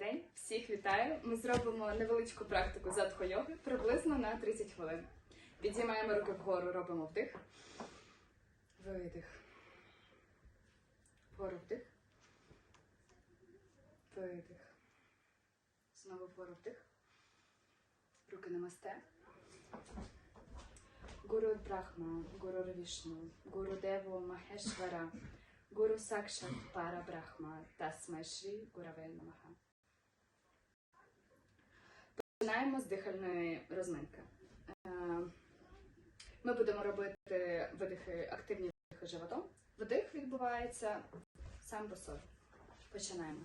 день, всіх вітаю. Ми зробимо невеличку практику задхо-йоги приблизно на 30 хвилин. Підіймаємо руки вгору, робимо вдих. Видих. Вгору вдих. Видих. Знову вгору вдих. Руки намасте. Гуру Брахма, Гуру Вішну, Гуру Деву Махешвара, Гуру Пара Брахма, Тасмай Шрі Гураве Намаха. Починаємо з дихальної розминки. Е, Ми будемо робити видихи, активні видихи животом. Вдих відбувається сам по собі. Починаємо.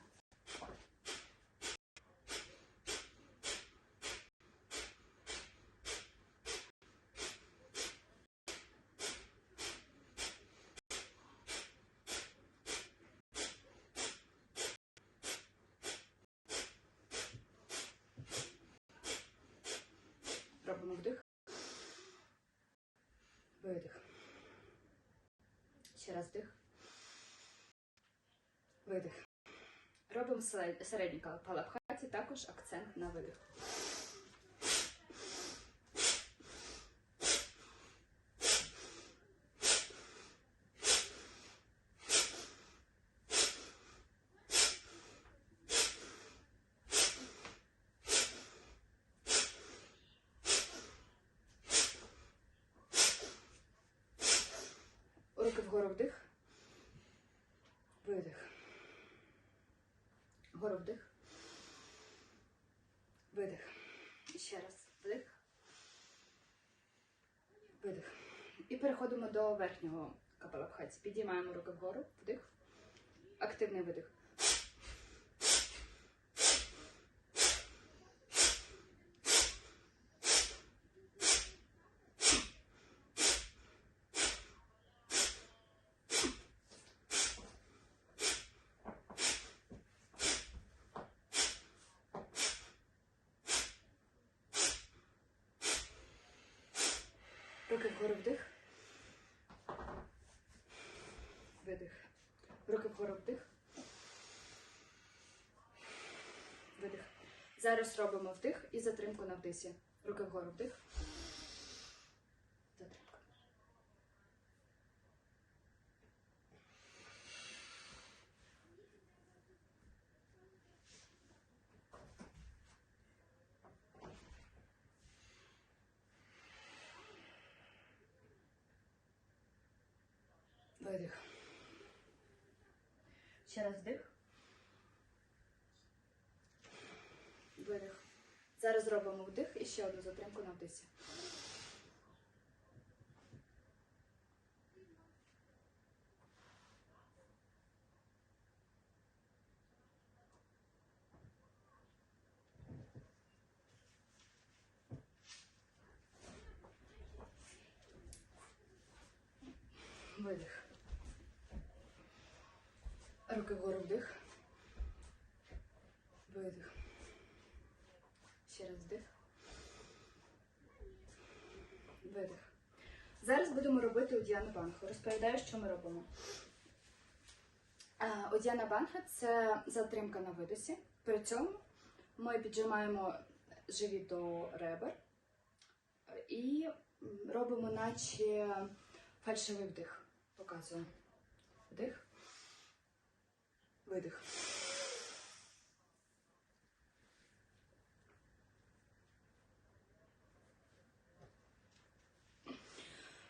Робимо вдих. Видих. Вдих. Видих. Робимо середній палапхаті, також акцент на видих. Руки вгору вдих. Видих. Вгору вдих. Видих. Ще раз вдих. Видих. І переходимо до верхнього капалабхаті. Підіймаємо руки вгору. Вдих. Активний видих. Руки вгору вдих. Видих. Руки вгору вдих. Видих. Зараз робимо вдих і затримку на вдисі. Руки вгору вдих. Затримка. Видих. Ще раз вдих. Видих. Зараз робимо вдих і ще одну затримку на вдисі. Видих. Руки вгору вдих. Видих. Ще раз вдих. Видих. Зараз будемо робити Удіяна Банху. Розповідаю, що ми робимо. Е, Удіяна Банха це затримка на видосі. При цьому ми піджимаємо живіт до ребер і робимо наче фальшивий вдих. Показую. Вдих. Видих.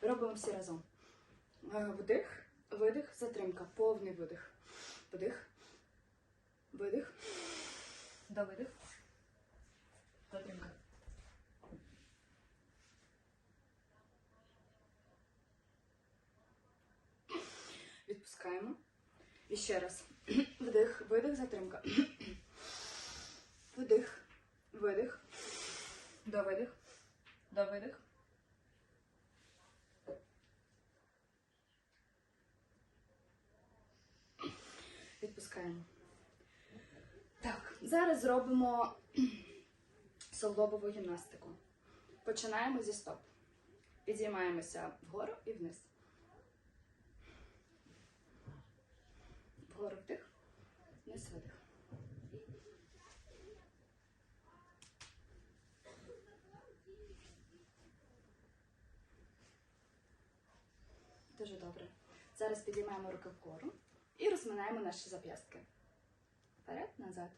Робимо всі разом. Е, Вдих, видих, затримка, повний видих. Вдих, видих, до видих, затримка. Відпускаємо. І ще раз. Вдих, видих, затримка. Вдих, видих, до видих, до видих. опускаємо. Так, зараз зробимо суглобову гімнастику. Починаємо зі стоп. Підіймаємося вгору і вниз. Вгору вдих, вниз видих. Дуже добре. Зараз підіймаємо руки вгору і розминаємо наші зап'ястки. Вперед, назад.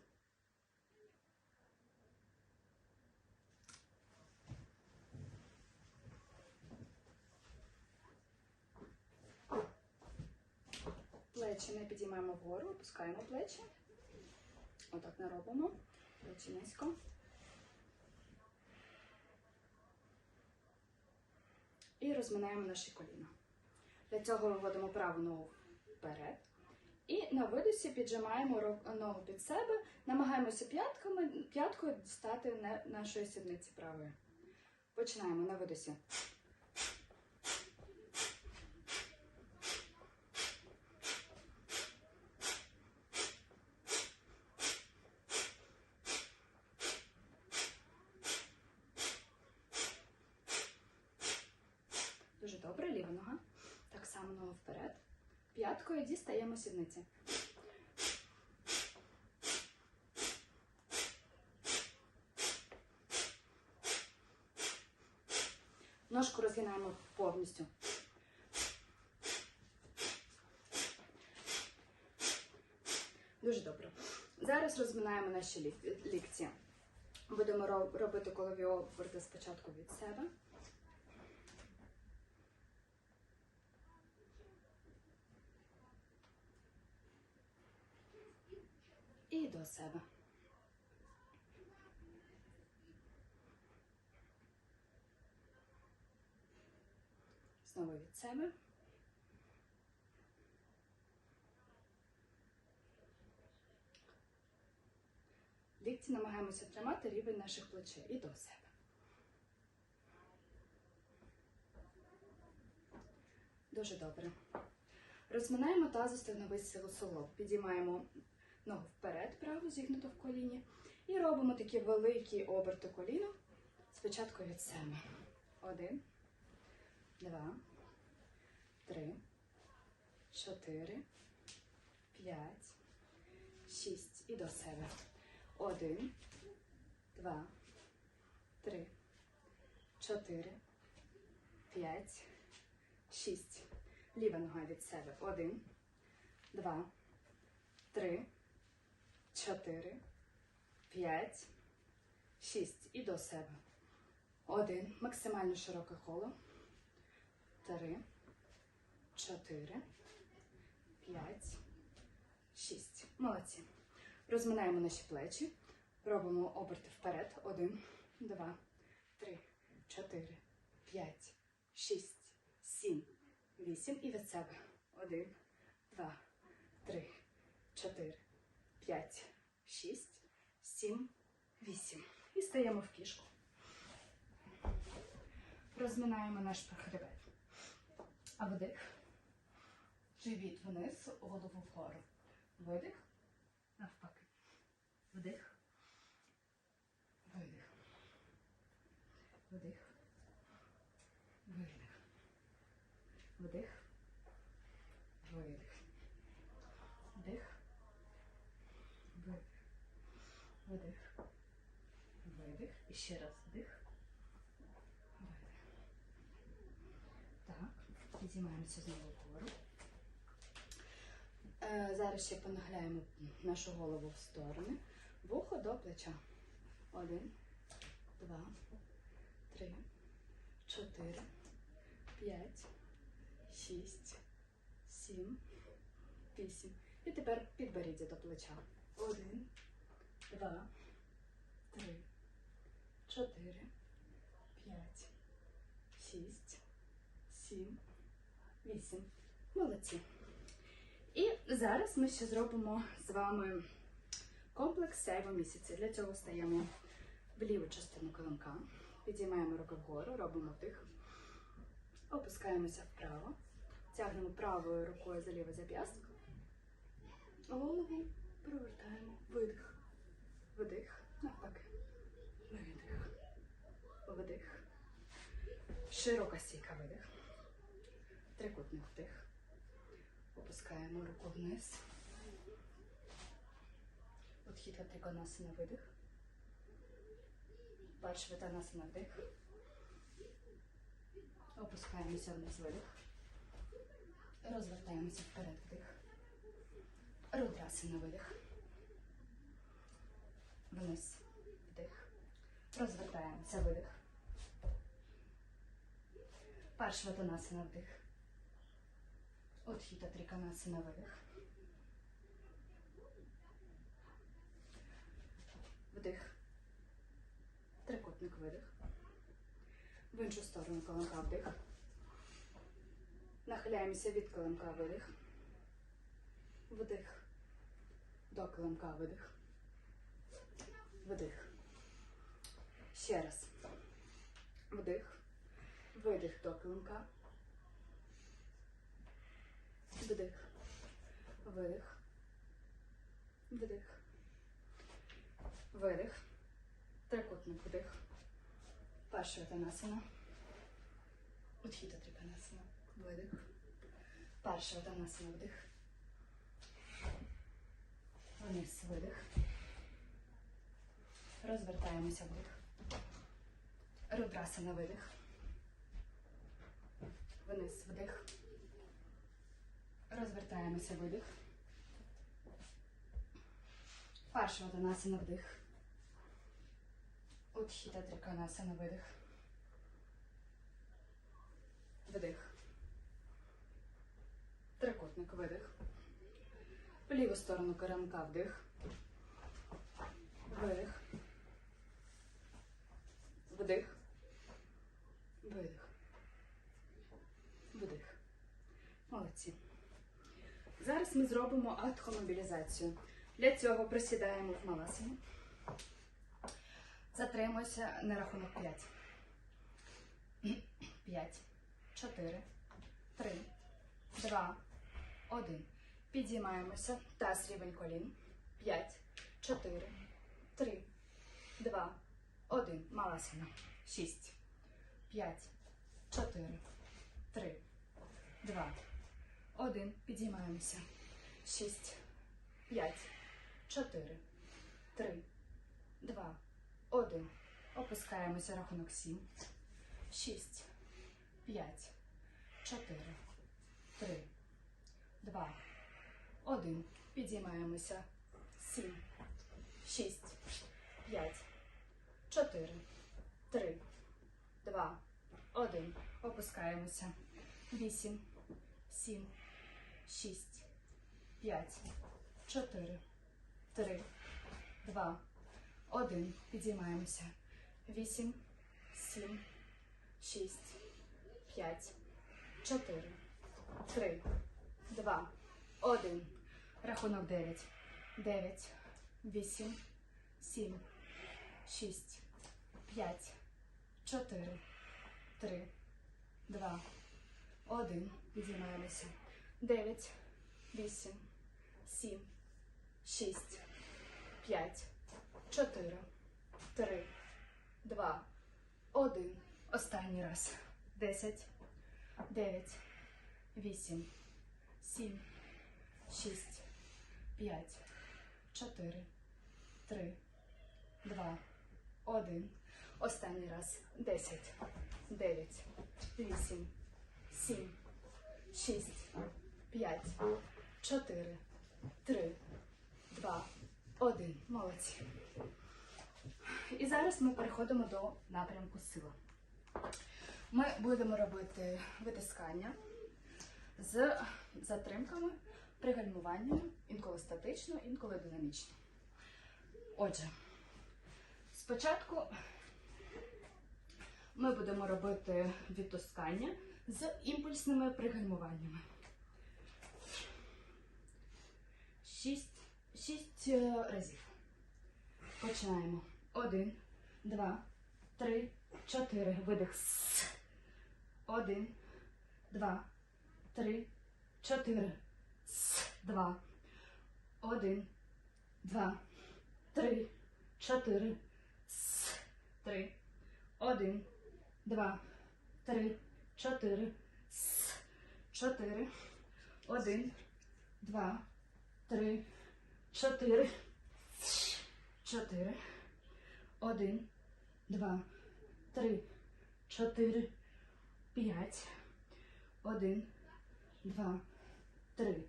Плечі ми підіймаємо вгору, опускаємо плечі. Отак не робимо. Плечі низько. І розминаємо наші коліна. Для цього виводимо праву ногу вперед. І на видосі піджимаємо ногу під себе, намагаємося п'ятками, п'яткою дістати нашої сідниці правої. Починаємо на видосі. Дуже добре, ліва нога. Так само ногу вперед. П'яткою дістаємо. Ножку розгинаємо повністю. Дуже добре. Зараз розминаємо наші лік- лікці. Будемо робити колові оберти спочатку від себе. І до себе. Знову від себе. Лікті намагаємося тримати рівень наших плечей і до себе. Дуже добре. Розминаємо тазостегновий силосолоб. Підіймаємо ногу вперед, праву зігнуту в коліні. І робимо такі великі оберти коліном. Спочатку від себе. Один, два, три, чотири, п'ять, шість. І до себе. Один, два, три, чотири, п'ять, шість. Ліва нога від себе. Один, два, три, чотири, п'ять, шість. І до себе. Один. Максимально широке коло. Три, чотири, п'ять, шість. Молодці. Розминаємо наші плечі. Робимо оберти вперед. Один, два, три, чотири, п'ять, шість, сім, вісім. І від себе. Один, два, три, чотири, п'ять, шість, сім, вісім. І стаємо в кішку. Розминаємо наш хребет. А вдих. Живіт вниз, голову вгору. Видих. Навпаки. Вдих. Видих. Вдих. Видих. Вдих. Видих. Вдих. Видих. Видих. Видих. І ще раз вдих. Так. Підіймаємося знову вгору. Е, Зараз ще понахиляємо нашу голову в сторони. Вухо до плеча. Один, два, три, чотири, п'ять, шість, сім, вісім. І тепер підборіддя до плеча. Один, два, три, чотири, п'ять, шість, сім, вісім. Молодці. І зараз ми ще зробимо з вами комплекс сяйво місяця. Для цього стаємо в ліву частину килимка, підіймаємо руки вгору, робимо вдих, опускаємося вправо, тягнемо правою рукою за ліве зап'ясток, голову провертаємо, видих, вдих, навпаки, видих, вдих, широка стійка видих, трикутник вдих. Опускаємо руку вниз. Подхід триконасана видих. Паршвитанасана вдих. Опускаємося вниз видих. Розвертаємося вперед вдих. Рудраса на видих. Вниз. Вдих. Розвертаємося видих. Паршватанасана вдих. Утхіта триканасана видих. Вдих. Трикутник видих. В іншу сторону колонка вдих. Нахиляємося від колонка видих. Вдих. До колонка видих. Вдих. Ще раз. Вдих. Видих до колонка. Вдих. Видих. Вдих. Видих. Трикутник вдих. Перша танасана. Утхіта триканасана. Видих. Перша танасана вдих. Вниз видих. Розвертаємося вдих. Рудрасана видих. Вниз вдих. Розвертаємося видих. Перша танасана вдих. Утхіта триканасана видих. Вдих. Трикутник видих. В ліву сторону коранка вдих. Видих. Вдих. Видих. Вдих. Молодці. Зараз ми зробимо атхомобілізацію. Для цього присідаємо в маласану. Затримуйся на рахунок 5. 5, 4, 3, 2, 1. Підіймаємося. Таз рівень колін. 5, 4, 3, 2, 1. Маласана. 6, 5, 4, 3, 2, 1. Підіймаємося. 6, 5, 4, 3, 2, 1. Опускаємося. Рахунок 7. 6, 5, 4, 3, 2, 1. Підіймаємося. 7, 6, 5, 4, 3, 2, 1. Опускаємося. 8, 7, 6, 5, 4, 3, 2, 1. Підіймаємося. 8, 7, 6, 5, 4, 3, 2, 1. Рахунок 9. 9, 8, 7, 6, 5, 4, 3, 2, 1. Підіймаємося. 9, 8, 7, 6, 5, 4, 3, 2, 1. Останній раз. 10, 9, 8, 7, 6, 5, 4, 3, 2, 1. Останній раз. 10, 9, 8, 7, 6, 5, 4, 3, 2, 1. Молодці. І зараз ми переходимо до напрямку сила. Ми будемо робити витискання з затримками, пригальмуваннями, інколи статично, інколи динамічно. Отже, спочатку ми будемо робити відтискання з імпульсними пригальмуваннями. Шість, шість е, разів. Починаємо. Один, два, три, чотири. Видих. Один, два, три, чотири. Два. Один, два, три, чотири. Три. Один, два, три, чотири. Чотири. Один, два, три, чотири. Чотири. Один, два, три, чотири, п'ять. Один, два, три,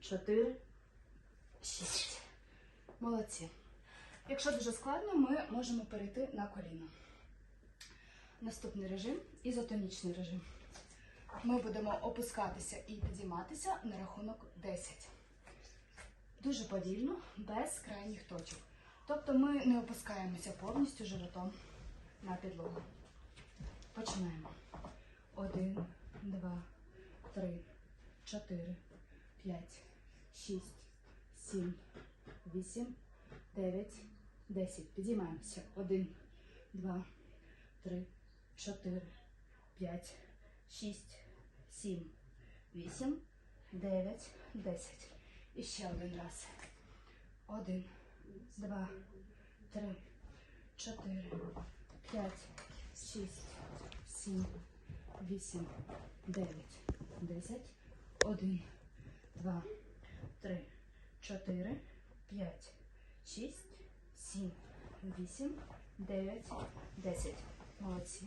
чотири, шість. Молодці. Якщо дуже складно, ми можемо перейти на коліна. Наступний режим ізотонічний режим. Ми будемо опускатися і підійматися на рахунок 10. Дуже повільно, без крайніх точок. Тобто ми не опускаємося повністю животом на підлогу. Починаємо. Один, два, три, чотири, п'ять, шість, сім, вісім, дев'ять, десять. Підіймаємося. Один, два, три, чотири, п'ять, шість, сім, вісім, дев'ять, десять. І ще один раз. Один, два, три, чотири, п'ять, шість, сім, вісім, дев'ять, десять. Один, два, три, чотири, п'ять, шість, сім, вісім, дев'ять, десять. Молодці.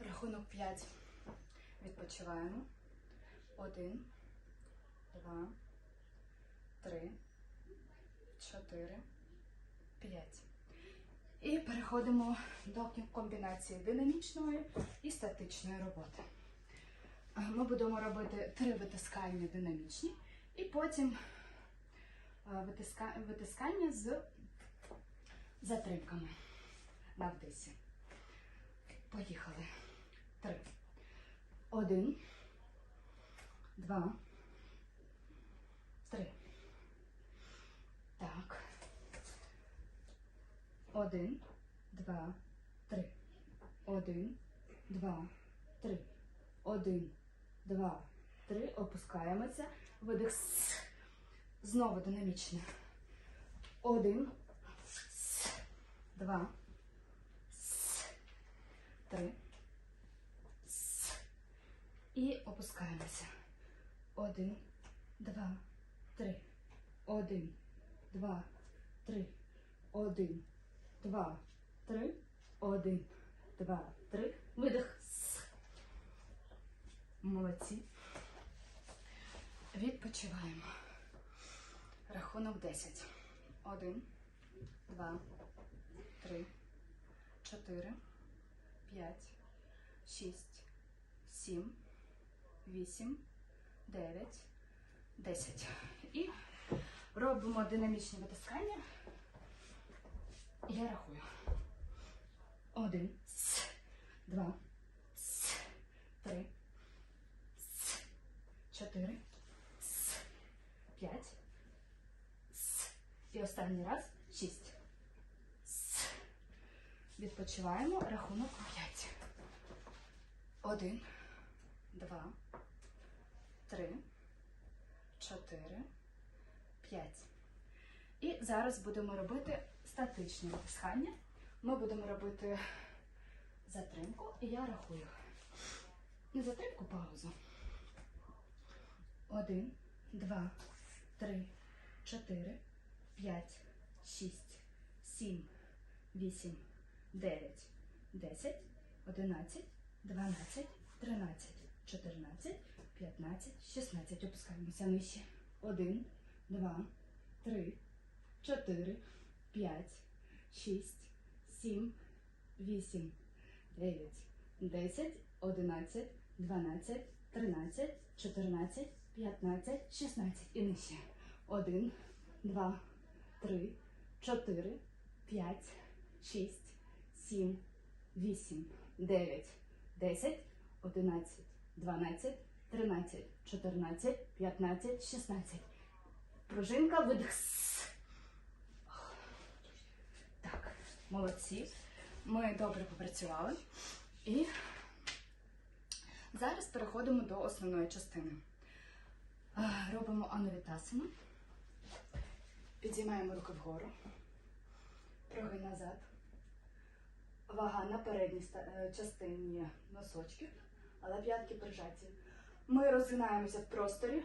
Рахунок п'ять. Відпочиваємо. Один, два, три, чотири, п'ять. І переходимо до комбінації динамічної і статичної роботи. Ми будемо робити три витискання динамічні і потім витискання з затримками на вдисі. Поїхали. Три. Один. Два. Три. Так. Один, два, три. Один, два, три. Один, два, три. Опускаємося. Видих. Знову динамічно. Один. Два. Три. І опускаємося. Один, два, три. Один, два, три. Один, два, три. Один, два, три. Видих. Молодці. Відпочиваємо. Рахунок 10. Один, два, три, чотири, п'ять, шість, сім, вісім, дев'ять, десять. І робимо динамічні витискання. Я рахую. Один, два, три, чотири, п'ять. І останній раз шість. Відпочиваємо. Рахунок п'ять. Один, два, три, чотири, п'ять. І зараз будемо робити статичне витискання. Ми будемо робити затримку, і я рахую. Не затримку, паузу. Один, два, три, чотири, п'ять, шість, сім, вісім, дев'ять, десять, одинадцять, дванадцять, тринадцять, чотирнадцять, п'ятнадцять, шістнадцять. Опускаємося нижче. Один, два, три, чотири, п'ять, шість, сім, вісім, дев'ять, десять, одинадцять, дванадцять, тринадцять, чотирнадцять, п'ятнадцять, шістнадцять. І нижче. Один, два, три, чотири, п'ять, шість, сім, вісім, дев'ять, десять, одинадцять, дванадцять, тринадцять, чотирнадцять, п'ятнадцять, шістнадцять. Пружинка, видих. Так, молодці. Ми добре попрацювали. І зараз переходимо до основної частини. А, Робимо анувітасану. Підіймаємо руки вгору. Прогин назад. Вага на передній е, частині носочків, але п'ятки прижаті. Ми розгинаємося в просторі.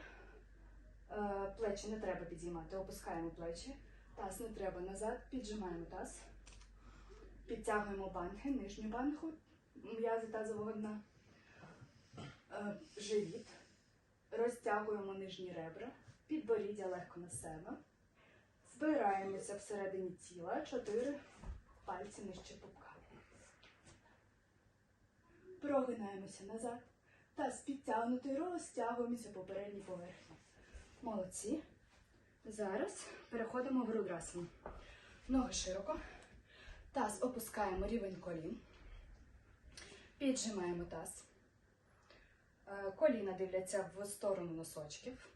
Е, Плечі не треба підіймати, опускаємо плечі. Таз не треба назад, піджимаємо таз. Підтягуємо банхи, нижню банху, м'язи тазового дна. Е, живіт. Розтягуємо нижні ребра, підборіддя легко на себе. Збираємося всередині тіла, чотири пальці нижче пупка. Прогинаємося назад. Таз підтягнутий, розтягуємося по передній поверхні. Молодці. Зараз переходимо в рудрасану. Ноги широко. Таз опускаємо рівень колін. Піджимаємо таз. Е, Коліна дивляться в сторону носочків.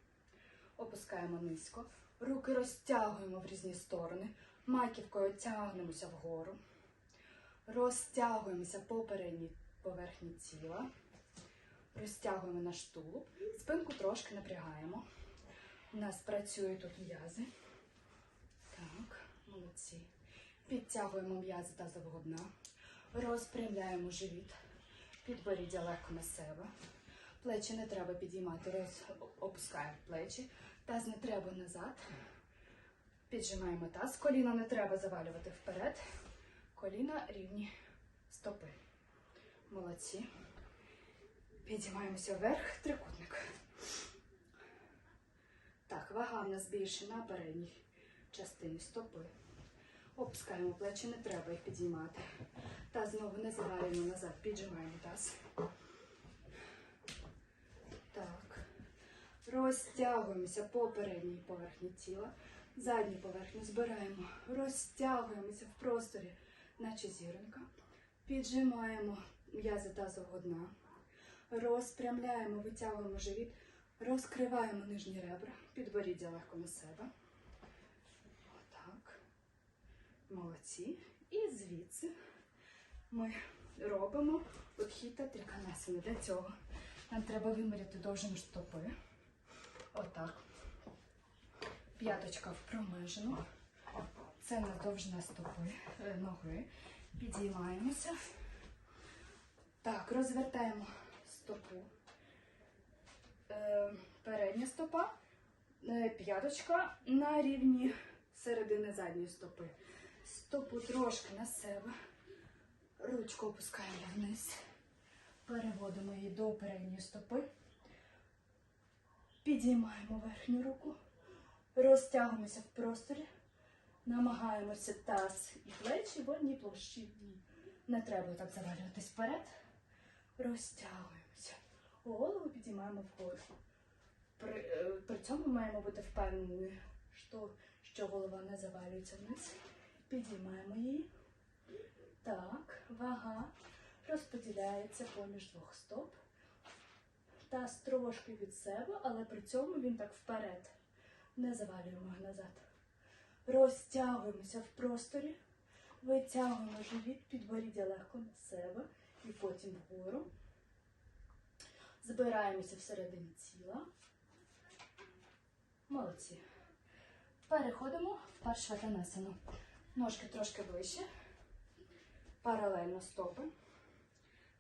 Опускаємо низько. Руки розтягуємо в різні сторони. Маківкою тягнемося вгору. Розтягуємося по передній поверхні тіла. Розтягуємо наш тулуб. Спинку трошки напрягаємо. У нас працюють тут м'язи. Так, молодці. Підтягуємо м'язи тазового дна. Розпрямляємо живіт. Підборіддя легко на себе. Плечі не треба підіймати, роз... опускаємо плечі. Таз не треба назад. Піджимаємо таз. Коліна не треба завалювати вперед. Коліна рівні стопи. Молодці. Підіймаємося вверх, трикутник. Так, вага в нас більше на передній частині стопи. Опускаємо плечі, не треба їх підіймати. Та знову не завалюємо назад, піджимаємо таз. Так. Розтягуємося по передній поверхні тіла. Задню поверхню збираємо. Розтягуємося в просторі, наче зіронька. Піджимаємо м'язи тазового дна. Розпрямляємо, витягуємо живіт. Розкриваємо нижні ребра. Підборіддя легко на себе. Отак. Молодці. І звідси ми робимо обхід триканасини. Для цього нам треба виміряти довжину стопи. Отак. П'яточка в промежину. Це на довжина стопи, е, ноги. Підіймаємося. Так, розвертаємо стопу. Е, передня стопа, е, п'яточка на рівні середини задньої стопи. Стопу трошки на себе. Ручку опускаємо вниз. Переводимо її до передньої стопи. Підіймаємо верхню руку. Розтягуємося в просторі. Намагаємося таз і плечі в одній площині. Не треба так завалюватись вперед. Розтягуємося. Голову підіймаємо вгору. При, е, при цьому маємо бути впевнені, що, що голова не завалюється вниз. Підіймаємо її. Так, вага розподіляється поміж двох стоп. Таз трошки від себе, але при цьому він так вперед. Не завалюємо назад. Розтягуємося в просторі, витягуємо живіт, підборіддя легко на себе і потім вгору. Збираємося всередині тіла. Молодці. Переходимо в паршватанасану. Ножки трошки ближче. Паралельно стопи.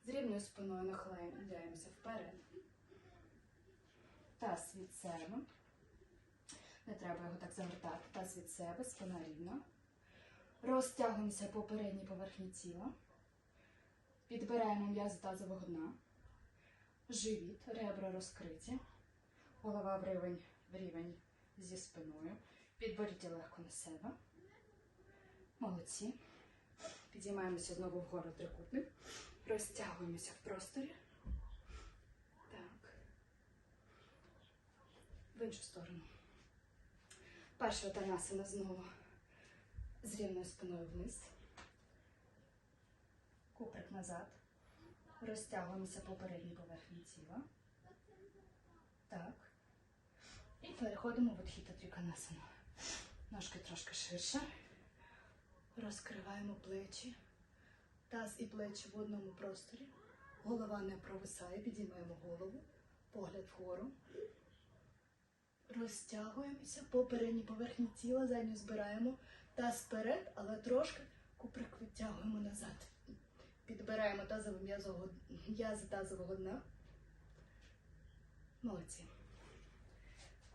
З рівною спиною нахиляємося вперед. Таз від себе. Не треба його так завертати. Таз від себе, спина рівна. Розтягуємося по передній поверхні тіла. Підбираємо м'язи тазового дна. Живіт, ребра розкриті. Голова в рівень, в рівень зі спиною. Підборіддя легко на себе. Молодці. Підіймаємося знову вгору трикутник. Розтягуємося в просторі. Так. В іншу сторону. Перша танасина знову з рівною спиною вниз. Назад. Розтягуємося по передній поверхні тіла. Так. І переходимо в отхіта триканасану. Ножки трошки ширше. Розкриваємо плечі. Таз і плечі в одному просторі. Голова не провисає, підіймаємо голову, погляд вгору. Розтягуємося по передній поверхні тіла, задню збираємо. Таз вперед, але трошки куприк відтягуємо назад. Підбираємо тазове м'язи тазового дна. Молодці.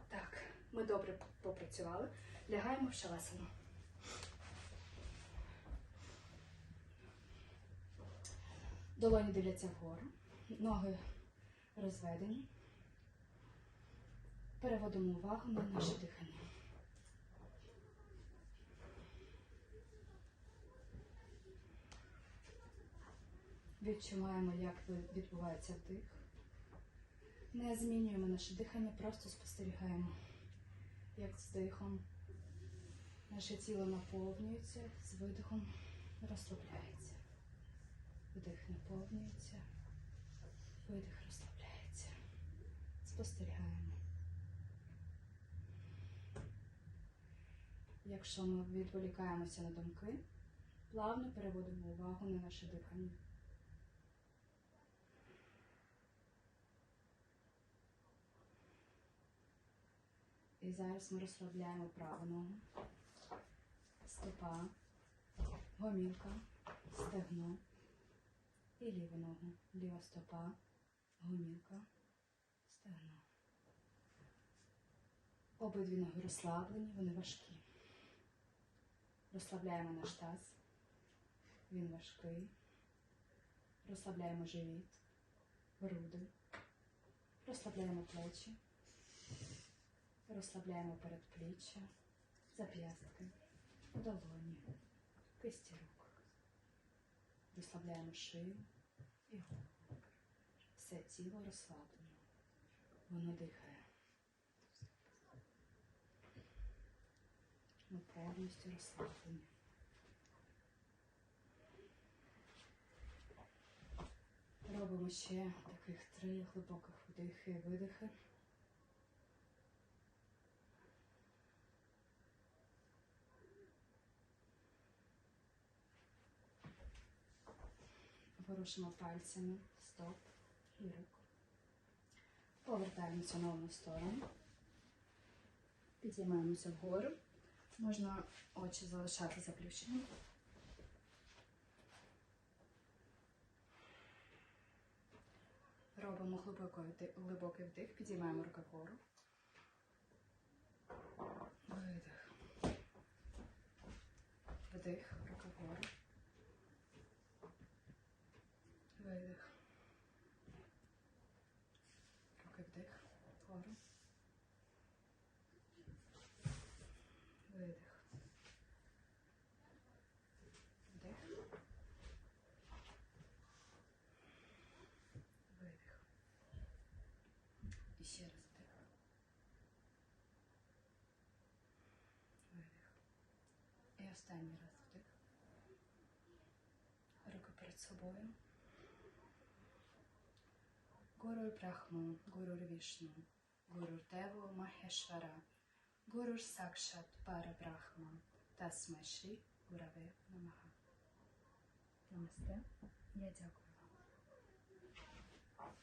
Так, ми добре попрацювали. Лягаємо в шавасану. Долоні дивляться вгору, ноги розведені. Переводимо увагу на наше дихання. Відчуваємо, як відбувається вдих. Не змінюємо наше дихання, просто спостерігаємо, як з вдихом наше тіло наповнюється, з видихом розслабляється. Вдих наповнюється, видих розслабляється. Спостерігаємо. Якщо ми відволікаємося на думки, плавно переводимо увагу на наше дихання. І зараз ми розслабляємо праву ногу, стопа, гомілка, стегно і ліву ногу. Ліва стопа, гомілка, стегно. Обидві ноги розслаблені, вони важкі. Розслабляємо наш таз. Він важкий. Розслабляємо живіт, груди. Розслабляємо плечі. Розслабляємо передпліччя, зап'ястки, долоні, кисті рук. Розслабляємо шию і голову. Все тіло розслаблено. Воно дихає. Ми повністю розслаблені. Робимо ще таких три глибоких вдихи і видихи. Ворушимо пальцями стоп і рук. Повертаємося на одну сторону. Підіймаємося вгору. Можна очі залишати заплющені. Робимо глибокий вдих, підіймаємо руки вгору. Видих. Вдих, руки вгору. І останній раз вдих. Руки перед собою. Гуру Брахму, Гуру Вішну, Гуру Деву Махешвара, Гуру Сакшат Пара Брахма, Тасмай Шрі Гураве Намаха. Намасте. Я дякую вам.